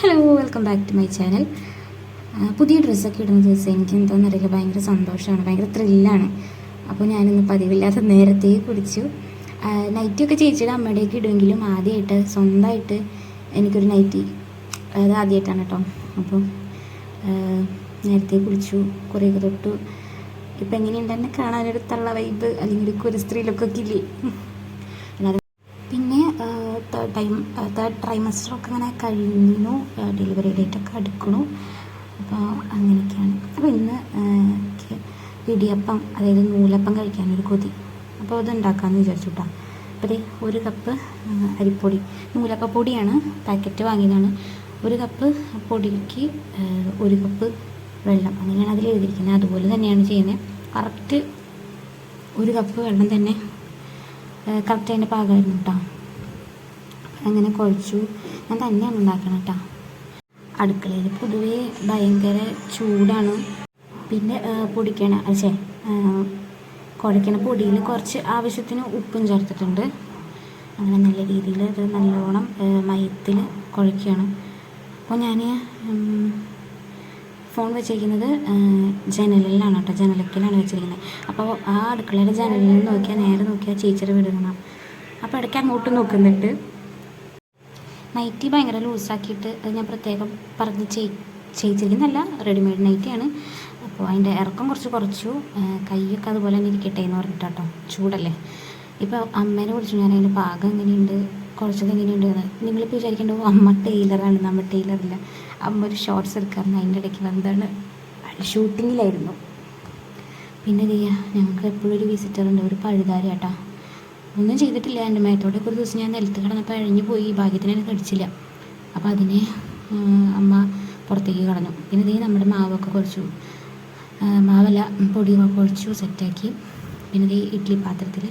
Hello welcome back to my channel പുതിയ ഡ്രസ്സൊക്കെ ഇടുന്ന ദിവസം എനിക്ക് എന്താണെന്നറിയില്ല ഭയങ്കര സന്തോഷമാണ് ഭയങ്കര ത്രില്ലാണ് അപ്പോൾ ഞാനിന്ന് പതിവില്ലാത്ത നേരത്തെ കുടിച്ചു. നൈറ്റിയൊക്കെ ചേച്ചിയുടെ അമ്മയുടെയൊക്കെ ഇടുമെങ്കിലും ആദ്യമായിട്ട് സ്വന്തമായിട്ട് എനിക്കൊരു നൈറ്റി അത് ആദ്യമായിട്ടാണ് കേട്ടോ. അപ്പോൾ നേരത്തെ കുളിച്ചു കുറേയൊക്കെ തൊട്ടു. ഇപ്പം എങ്ങനെയുണ്ടെന്നെ കാണാനൊരു തള്ള വൈബ് അല്ലെങ്കിൽ ഒരു കുരസ്ത്രീ ലുക്കൊക്കെ ഇല്ലേ? ടൈം തേർഡ് ട്രൈമസ്റ്ററൊക്കെ അങ്ങനെ കഴിഞ്ഞു ഡെലിവറി ഡേറ്റ് ഒക്കെ അടുക്കണു അപ്പോൾ അങ്ങനെയൊക്കെയാണ്. അപ്പോൾ ഇന്ന് ഇടിയപ്പം അതായത് നൂലപ്പം കഴിക്കാനൊരു കൊതി. അപ്പോൾ അത് ഉണ്ടാക്കാമെന്ന് അപ്പോൾ ഒരു കപ്പ് അരിപ്പൊടി. നൂലപ്പ പൊടിയാണ് പാക്കറ്റ് വാങ്ങിയതാണ്. ഒരു കപ്പ് പൊടിക്ക് ഒരു കപ്പ് വെള്ളം. അങ്ങനെയാണ് അതിൽ എഴുതിയിരിക്കുന്നത്. അതുപോലെ തന്നെയാണ് ചെയ്യുന്നത്. കറക്റ്റ് ഒരു കപ്പ് വെള്ളം തന്നെ കറക്റ്റ് അതിന്റെ പാകമായിരുന്നു കേട്ടോ അങ്ങനെ കുഴച്ചു. ഞാൻ തന്നെയാണ് ഉണ്ടാക്കണം കേട്ടോ അടുക്കളയിൽ പൊതുവേ ഭയങ്കര ചൂടാണ്. പിന്നെ പൊടിക്കണ അച്ഛേ കുഴക്കണ പൊടിയിൽ കുറച്ച് ആവശ്യത്തിന് ഉപ്പും ചേർത്തിട്ടുണ്ട്. അങ്ങനെ നല്ല രീതിയിൽ അത് നല്ലോണം മയത്തിൽ കുഴക്കുകയാണ്. അപ്പോൾ ഞാൻ ഫോൺ വെച്ചിരിക്കുന്നത് ജനലിലാണ് കേട്ടോ ജനലക്കിലാണ് വെച്ചിരിക്കുന്നത്. അപ്പോൾ ആ അടുക്കളയുടെ ജനലിൽ നോക്കിയാൽ നേരെ നോക്കിയാൽ ചേച്ചിയുടെ വീട് കാണാം. അപ്പോൾ ഇടയ്ക്ക് അങ്ങോട്ട് നോക്കുന്നുണ്ട്. നൈറ്റി ഭയങ്കര ലൂസാക്കിയിട്ട് അത് ഞാൻ പ്രത്യേകം പറഞ്ഞ് ചെയ് ചെയ്യിച്ചിരിക്കുന്നതല്ല റെഡിമെയ്ഡ് നൈറ്റിയാണ് അപ്പോൾ അതിന്റെ ഇറക്കം കുറച്ച് കുറച്ചു കൈയൊക്കെ അതുപോലെ തന്നെ ഇരിക്കട്ടെ എന്ന് പറഞ്ഞിട്ട് കേട്ടോ ചൂടല്ലേ? ഇപ്പോൾ അമ്മേനെ വിളിച്ചു ഞാൻ അതിന്റെ പാകം എങ്ങനെയുണ്ട്? കുറച്ചൊക്കെ എങ്ങനെയുണ്ട്? നിങ്ങളിപ്പോൾ വിചാരിക്കേണ്ടത് അമ്മ ടൈലറാണ് നമ്മൾ ടൈലറില്ല അമ്മ ഒരു ഷോർട്സ് എടുക്കാറുണ്ട്. അതിന്റെ ഇടയ്ക്ക് വന്നതാണ് ഷൂട്ടിങ്ങിലായിരുന്നു പിന്നെ ചെയ്യാം? ഞങ്ങൾക്ക് എപ്പോഴും ഒരു വിസിറ്റർ ഉണ്ട്. ഒരു പഴുതാരി കേട്ടോ ഒന്നും ചെയ്തിട്ടില്ല. എന്റെ മേത്തോടെ ഒരു ദിവസം ഞാൻ നിലത്ത് കിടന്നപ്പോൾ അഴിഞ്ഞു പോയി. ഭാഗ്യത്തിന് എന്നെ കടിച്ചില്ല. അപ്പോൾ അതിനെ അമ്മ പുറത്തേക്ക് കളഞ്ഞു. പിന്നെ ഇതേ നമ്മുടെ മാവൊക്കെ കുറച്ചു മാവല്ല പൊടി കുറച്ചു സെറ്റാക്കി. പിന്നെ ഇതേ ഇഡ്ഡലി പാത്രത്തിൽ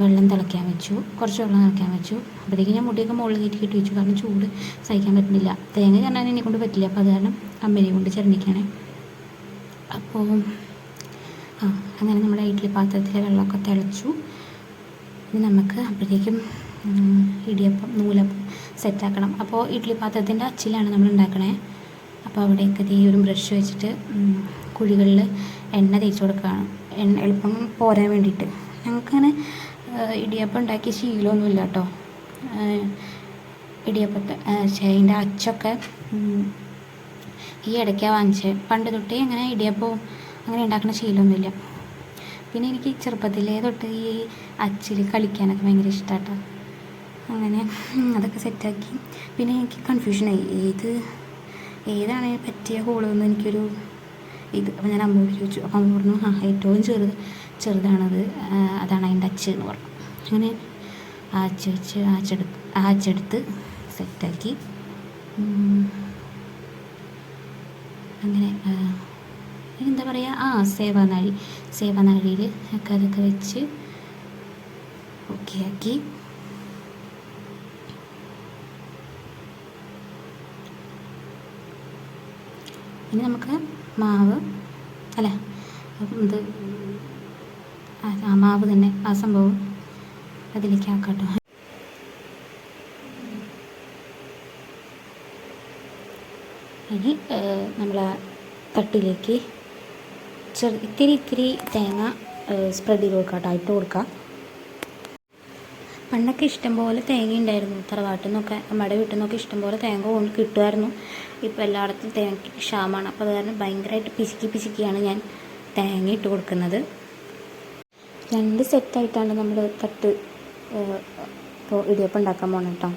വെള്ളം തിളയ്ക്കാൻ വെച്ചു. കുറച്ച് വെള്ളം തിളയ്ക്കാൻ വെച്ചു. അപ്പോഴത്തേക്ക് ഞാൻ മുടിയൊക്കെ മുകളിൽ കയറ്റി കെട്ടി വെച്ചു. കാരണം ചൂട് സഹിക്കാൻ പറ്റുന്നില്ല. തേങ്ങ ചെറുതാൻ എന്നെ കൊണ്ട് പറ്റില്ല. അപ്പോൾ അത് കാരണം അമ്മേനെ കൊണ്ട് ചിരണ്ടിക്കാണേ അപ്പോൾ ആ അങ്ങനെ നമ്മുടെ ഇഡ്ഡലി പാത്രത്തിലെ വെള്ളമൊക്കെ തിളച്ചു. ഇനി നമുക്ക് അപ്പോഴേക്കും ഇടിയപ്പം നൂലപ്പം സെറ്റാക്കണം. അപ്പോൾ ഇഡ്ഡലി പാത്രത്തിന്റെ അച്ചിലാണ് നമ്മൾ ഉണ്ടാക്കണേ. അപ്പോൾ അവിടെയൊക്കെ ഈ ഒരു ബ്രഷ് വെച്ചിട്ട് കുഴികളിൽ എണ്ണ തേച്ച് കൊടുക്കുകയാണ്. എണ്ണ എളുപ്പം പോരാൻ വേണ്ടിയിട്ട്. ഞങ്ങൾക്കങ്ങനെ ഇടിയപ്പം ഉണ്ടാക്കിയ ശീലമൊന്നുമില്ല കേട്ടോ. ഇടിയപ്പത്തെ അതിന്റെ അച്ചൊക്കെ ഈ ഇടയ്ക്കാണ് വാങ്ങിച്ചത് പണ്ട് തൊട്ടേ അങ്ങനെ ഇടിയപ്പവും അങ്ങനെ ഉണ്ടാക്കുന്ന ശീലമൊന്നുമില്ല. പിന്നെ എനിക്ക് ചെറുപ്പത്തിലേ തൊട്ട് ഈ അച്ചിൽ കളിക്കാനൊക്കെ ഭയങ്കര ഇഷ്ടമാട്ടോ അങ്ങനെ അതൊക്കെ സെറ്റാക്കി. പിന്നെ എനിക്ക് കൺഫ്യൂഷനായി ഏത് ഏതാണ് പറ്റിയ ഹോളെന്ന് എനിക്കൊരു ഇത് അപ്പോൾ ഞാൻ അമ്മയോട് ചോദിച്ചു. അപ്പം അമ്മ പറഞ്ഞു ആ ഏറ്റവും ചെറുത് ചെറുതാണത് അതാണ് അതിന്റെ അച്ച് എന്ന് പറഞ്ഞു. അങ്ങനെ ആച്ച വെച്ച് ആച്ചെടുത്ത് ആച്ചെടുത്ത് സെറ്റാക്കി. അങ്ങനെ എന്താ പറയുക ആ സേവാനാഴി. സേവാനാഴിയിൽ ഒക്കെ അതൊക്കെ വെച്ച് ഓക്കെ ആക്കി. ഇനി നമുക്ക് മാവ് അല്ല ഇത് ആ മാവ് തന്നെ ആ സംഭവം അതിലേക്ക് ആക്കാട്ടോ. ഇനി നമ്മൾ തട്ടിലേക്ക് ചെറു ഇത്തിരി ഇത്തിരി തേങ്ങ സ്പ്രെഡ് ചെയ്ത് കൊടുക്കാം ഇട്ട് കൊടുക്കാം. പണ്ടൊക്കെ ഇഷ്ടംപോലെ തേങ്ങ ഉണ്ടായിരുന്നു. തറവാട്ടിൽ നിന്നൊക്കെ നമ്മുടെ വീട്ടിൽ നിന്നൊക്കെ ഇഷ്ടംപോലെ തേങ്ങ കൊണ്ട് കിട്ടുമായിരുന്നു. ഇപ്പോൾ എല്ലായിടത്തും തേങ്ങ ക്ഷാമമാണ് അപ്പോൾ അത് കാരണം ഭയങ്കരമായിട്ട് പിശുക്കി പിശുക്കിയാണ് ഞാൻ തേങ്ങ ഇട്ട് കൊടുക്കുന്നത്. രണ്ട് സെറ്റായിട്ടാണ് നമ്മൾ തട്ട് ഇപ്പോൾ ഇടിയപ്പം ഉണ്ടാക്കാൻ പോകണം കേട്ടോ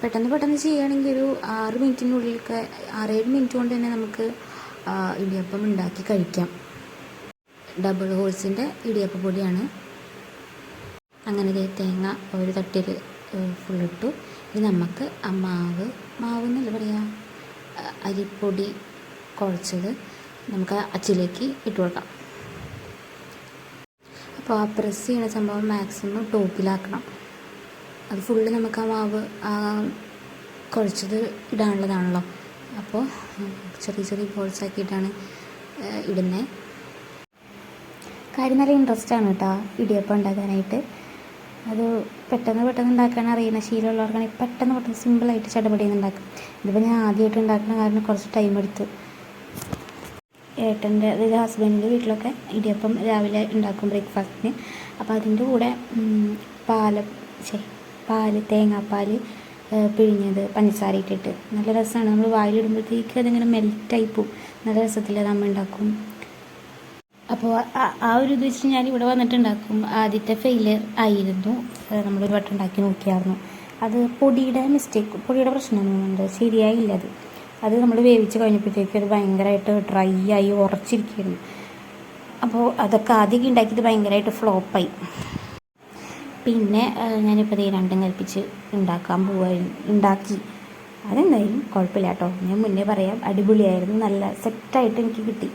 പെട്ടെന്ന് പെട്ടെന്ന് ചെയ്യുകയാണെങ്കിൽ ഒരു ആറ് മിനിറ്റിനുള്ളിലൊക്കെ ആറേഴ് മിനിറ്റ് കൊണ്ട് തന്നെ നമുക്ക് ഇടിയപ്പം ഉണ്ടാക്കി കഴിക്കാം. ഡബിൾ ഹോൾസിന്റെ ഇടിയപ്പ പൊടിയാണ്. അങ്ങനെ തേങ്ങ ഒരു തട്ടിൽ ഫുള്ളിട്ടു ഇനി നമുക്ക് ആ മാവ് മാവ് എന്നല്ല പറയുക അരിപ്പൊടി കുഴച്ചത് നമുക്ക് അച്ചിലേക്ക് ഇട്ട് കൊടുക്കാം. അപ്പോൾ ആ പ്രസ് ചെയ്യുന്ന സംഭവം മാക്സിമം ടോപ്പിലാക്കണം. അത് ഫുള്ള് നമുക്ക് ആ മാവ് കുഴച്ചത് ഇടാനുള്ളതാണല്ലോ. അപ്പോൾ ചെറിയ ചെറിയ ബോൾസ് ആക്കിയിട്ടാണ് ഇടുന്നത് കാര്യം നല്ല ഇൻട്രസ്റ്റ് ആണ് കേട്ടോ ഇടിയപ്പം ഉണ്ടാക്കാനായിട്ട്. അത് പെട്ടെന്ന് പെട്ടെന്ന് ഉണ്ടാക്കാൻ അറിയുന്ന ശീലമുള്ളവർക്കാണെങ്കിൽ പെട്ടെന്ന് പെട്ടെന്ന് സിമ്പിളായിട്ട് ചടപടിയെന്ന് ഉണ്ടാക്കും ഇതിപ്പോൾ ഞാൻ ആദ്യമായിട്ട് ഉണ്ടാക്കുന്ന കാരണം കുറച്ച് ടൈം എടുത്തു. ഏട്ടന്റെ അതായത് ഹസ്ബൻഡിന്റെ വീട്ടിലൊക്കെ ഇടിയപ്പം രാവിലെ ഉണ്ടാക്കും ബ്രേക്ക്ഫാസ്റ്റിന് അപ്പോൾ അതിന്റെ കൂടെ പാല പാൽ ശേ പാൽ തേങ്ങാപ്പാൽ പിഴിഞ്ഞത് പഞ്ചസാര ഇട്ടിട്ട്. നല്ല രസമാണ് നമ്മൾ വായിലിടുമ്പോഴത്തേക്ക് അതിങ്ങനെ മെൽറ്റായി പോവും. നല്ല രസത്തിൽ അത് അമ്മ ഉണ്ടാക്കും. അപ്പോൾ ആ- ഒരു ഇത് വെച്ചിട്ട് ഞാൻ ഇവിടെ വന്നിട്ടുണ്ടാക്കും ആദ്യത്തെ ഫെയിലിയർ ആയിരുന്നു. നമ്മളൊരു വട്ടം ഉണ്ടാക്കി നോക്കിയായിരുന്നു. അത് പൊടിയുടെ മിസ്റ്റേക്ക് പൊടിയുടെ പ്രശ്നമൊന്നുമുണ്ട് ശരിയായില്ല അത്. അത് നമ്മൾ വേവിച്ച് കഴിഞ്ഞപ്പോഴത്തേക്ക് അത് ഭയങ്കരമായിട്ട് ഡ്രൈ ആയി ഉറച്ചിരിക്കുകയായിരുന്നു. അപ്പോൾ അതൊക്കെ ആദ്യമൊക്കെ ഉണ്ടാക്കിയത് ഭയങ്കരമായിട്ട് ഫ്ലോപ്പായി പിന്നെ ഞാനിപ്പോൾ ദേ രണ്ടും കൽപ്പിച്ച് ഉണ്ടാക്കാൻ പോവായിരുന്നു ഉണ്ടാക്കി. അതെന്തായാലും കുഴപ്പമില്ല കേട്ടോ. ഞാൻ മുന്നേ പറയാം അടിപൊളിയായിരുന്നു. നല്ല സെറ്റായിട്ട് എനിക്ക് കിട്ടി.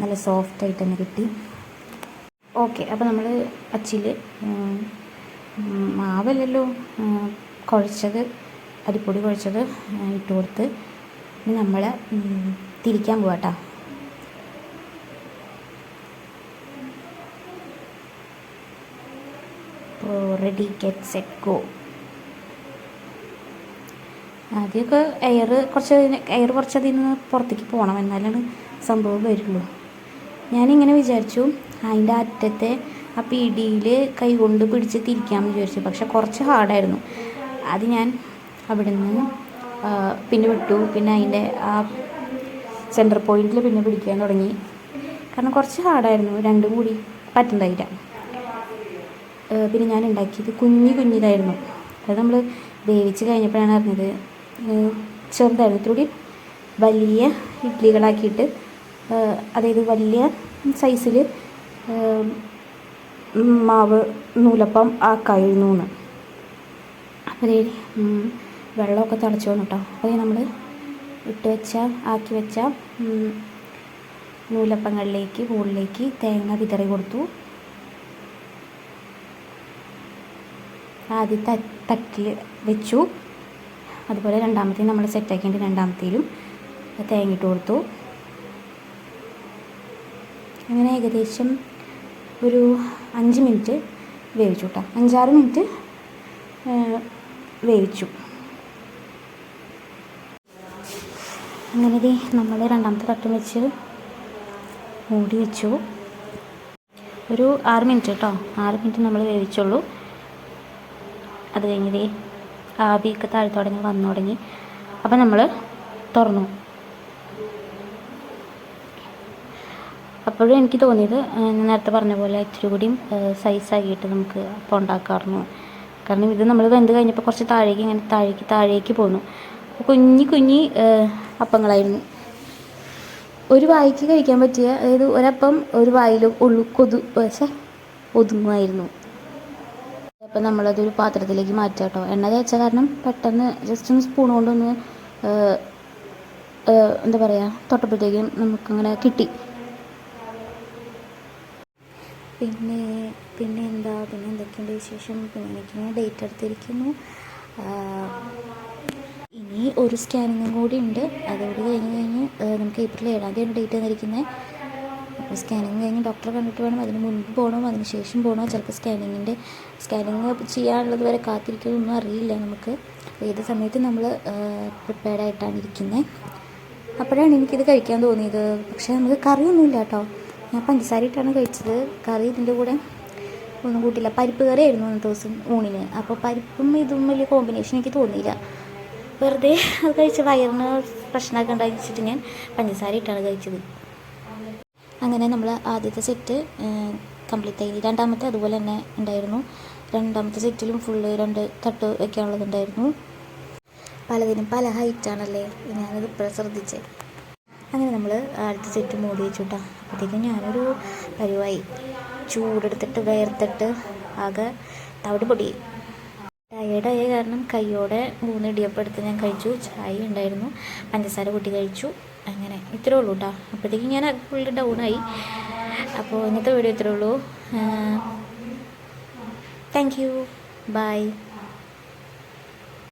നല്ല സോഫ്റ്റായിട്ട് തന്നെ കിട്ടി. ഓക്കെ അപ്പോൾ നമ്മൾ അച്ചിൽ മാവല്ലല്ലോ കുഴച്ചത് അരിപ്പൊടി കുഴച്ചത് ഇട്ട് കൊടുത്ത് നമ്മൾ തിരിക്കാൻ പോവാട്ടോ. റെഡി ഗെറ്റ് സെറ്റ് ഗോ ആദ്യമൊക്കെ എയർ കുറച്ച് എയർ കുറച്ച് അതിൽ നിന്ന് പുറത്തേക്ക് പോകണം എന്നാലാണ് സംഭവം വരുള്ളൂ. ഞാനിങ്ങനെ വിചാരിച്ചു അതിന്റെ അറ്റത്തെ ആ പിടിയിൽ കൈ കൊണ്ട് പിടിച്ച് തിരിക്കാമെന്ന് വിചാരിച്ചു. പക്ഷെ കുറച്ച് ഹാർഡായിരുന്നു അത് ഞാൻ അവിടെ നിന്ന് പിന്നെ വിട്ടു. പിന്നെ അതിന്റെ ആ സെന്റർ പോയിന്റിൽ പിന്നെ പിടിക്കാൻ തുടങ്ങി. കാരണം കുറച്ച് ഹാർഡായിരുന്നു രണ്ടും കൂടി ഏഹ് പിന്നെ ഞാൻ ഉണ്ടാക്കിയത് കുഞ്ഞു കുഞ്ഞിതായിരുന്നു. അത് നമ്മൾ വേവിച്ച് കഴിഞ്ഞപ്പോഴാണ് അറിഞ്ഞത്. ചെറുതായിരുന്നു. ഇത്തിരി വലിയ ഇഡ്ഡലികളാക്കിയിട്ട് അതായത് വലിയ സൈസിൽ മാവ് നൂലപ്പം ആക്കായിരുന്നു എന്ന്. അപ്പോൾ വെള്ളമൊക്കെ തിളച്ച് വന്നു കേട്ടോ അപ്പോൾ നമ്മൾ ഇട്ട് വെച്ച ആക്കി വെച്ച നൂലപ്പങ്ങളിലേക്ക് മുകളിലേക്ക് തേങ്ങ വിതറി കൊടുത്തു. ആദ്യത്തെ തട്ടിൽ വെച്ചു. അതുപോലെ രണ്ടാമത്തെ നമ്മൾ സെറ്റാക്കിയിട്ട് രണ്ടാമത്തേലും തേങ്ങ ഇട്ട് കൊടുത്തു. അങ്ങനെ ഏകദേശം ഒരു അഞ്ച് മിനിറ്റ് വേവിച്ചു കേട്ടോ. അഞ്ചാറ് മിനിറ്റ് വേവിച്ചു. അങ്ങനെ നമ്മൾ രണ്ടാമത്തെ തട്ടും വെച്ച് മൂടി വെച്ചു. ഒരു ആറ് മിനിറ്റ് കേട്ടോ. ആറ് മിനിറ്റ് നമ്മൾ വേവിച്ചുള്ളൂ. അത് കഴിഞ്ഞത് ആവിയൊക്കെ താഴെ തുടങ്ങി വന്നു തുടങ്ങി. അപ്പം നമ്മൾ തുറന്നു. അപ്പോഴും എനിക്ക് തോന്നിയത് നേരത്തെ പറഞ്ഞ പോലെ ഇച്ചിരി കൂടിയും സൈസാക്കിയിട്ട് നമുക്ക് അപ്പം ഉണ്ടാക്കാറുന്നു കാരണം ഇത് നമ്മൾ വെന്ത് കഴിഞ്ഞപ്പോൾ കുറച്ച് താഴേക്ക് ഇങ്ങനെ താഴേക്ക് താഴേക്ക് പോന്നു. അപ്പോൾ കുഞ്ഞി കുഞ്ഞി അപ്പങ്ങളായിരുന്നു. ഒരു വായിക്ക് കഴിക്കാൻ പറ്റിയ അതായത് ഒരപ്പം ഒരു വായിൽ ഉള്ളു കൊതു ഒതുങ്ങുമായിരുന്നു. അപ്പം നമ്മളതൊരു പാത്രത്തിലേക്ക് മാറ്റുക കേട്ടോ. എണ്ണ തേച്ച കാരണം പെട്ടെന്ന് ജസ്റ്റ് ഒന്ന് സ്പൂൺ കൊണ്ടൊന്ന് എന്താ പറയുക തൊട്ടപ്പോഴത്തേക്കും നമുക്കങ്ങനെ കിട്ടി. പിന്നെ പിന്നെ എന്താ പിന്നെ എന്തൊക്കെയുണ്ട് വിശേഷം? പിന്നെ ഞാൻ ഡേറ്റ് എടുത്തിരിക്കുന്നു. ഇനി ഒരു സ്കാനിങ്ങും കൂടി ഉണ്ട്. അതോട് കഴിഞ്ഞ് കഴിഞ്ഞ് നമുക്ക് ഏപ്രിൽ ഏഴാം തീയതി ഡേറ്റ് തന്നിരിക്കുന്നത് അപ്പോൾ സ്കാനിങ് കഴിഞ്ഞ് ഡോക്ടറെ കണ്ടിട്ട് വേണം അതിന് മുൻപ് പോകണോ അതിന് ശേഷം പോകണോ. ചിലപ്പോൾ സ്കാനിങ്ങിന്റെ സ്കാനിങ് ചെയ്യാനുള്ളത് വരെ കാത്തിരിക്കുന്നൊന്നും അറിയില്ല നമുക്ക്. ഏത് സമയത്ത് നമ്മൾ പ്രിപ്പയർഡ് ആയിട്ടാണ് ഇരിക്കുന്നത് അപ്പോഴാണ് എനിക്കിത് കഴിക്കാൻ തോന്നിയത്. പക്ഷേ നമുക്ക് കറിയൊന്നുമില്ല കേട്ടോ. ഞാൻ പഞ്ചസാര ഇട്ടാണ് കഴിച്ചത്. കറി ഇതിന്റെ കൂടെ ഒന്നും കൂട്ടില്ല. പരിപ്പ് കറി ആയിരുന്നു അന്നത്തെ ദിവസം ഊണിന്. അപ്പോൾ പരിപ്പും ഇതും വലിയ കോമ്പിനേഷൻ എനിക്ക് തോന്നിയില്ല. വെറുതെ അത് കഴിച്ച് വയറിന് പ്രശ്നമൊക്കെ ഉണ്ടാക്കിച്ചിട്ട് ഞാൻ പഞ്ചസാര ഇട്ടാണ് കഴിച്ചത്. അങ്ങനെ നമ്മൾ ആദ്യത്തെ സെറ്റ് കംപ്ലീറ്റ് ആയി. രണ്ടാമത്തെ അതുപോലെ തന്നെ ഉണ്ടായിരുന്നു. രണ്ടാമത്തെ സെറ്റിലും ഫുള്ള് രണ്ട് തട്ട് വെക്കാനുള്ളതുണ്ടായിരുന്നു പലതിനും പല ഹൈറ്റാണല്ലേ ഞാനത് ഇപ്പോഴും ശ്രദ്ധിച്ചേ. അങ്ങനെ നമ്മൾ ആദ്യത്തെ സെറ്റ് മൂടി വെച്ചു കേട്ടോ അപ്പോഴത്തേക്കും ഞാനൊരു പരുവായി. ചൂടെടുത്തിട്ട് വേർത്തിട്ട് ആകെ തവിട് പൊടി. ടയേർഡായ കാരണം കൈയോടെ മൂന്ന് ഇടിയപ്പം എടുത്ത് ഞാൻ കഴിച്ചു. ചായ ഉണ്ടായിരുന്നു. പഞ്ചസാര കൂട്ടി കഴിച്ചു. അങ്ങനെ ഇത്രേ ഉള്ളൂ കേട്ടോ അപ്പോഴത്തേക്കും ഞാൻ ഫുൾ ഡൗൺ ആയി. അപ്പോൾ ഇന്നത്തെ വീഡിയോ ഇത്രേ ഉള്ളൂ. Thank you by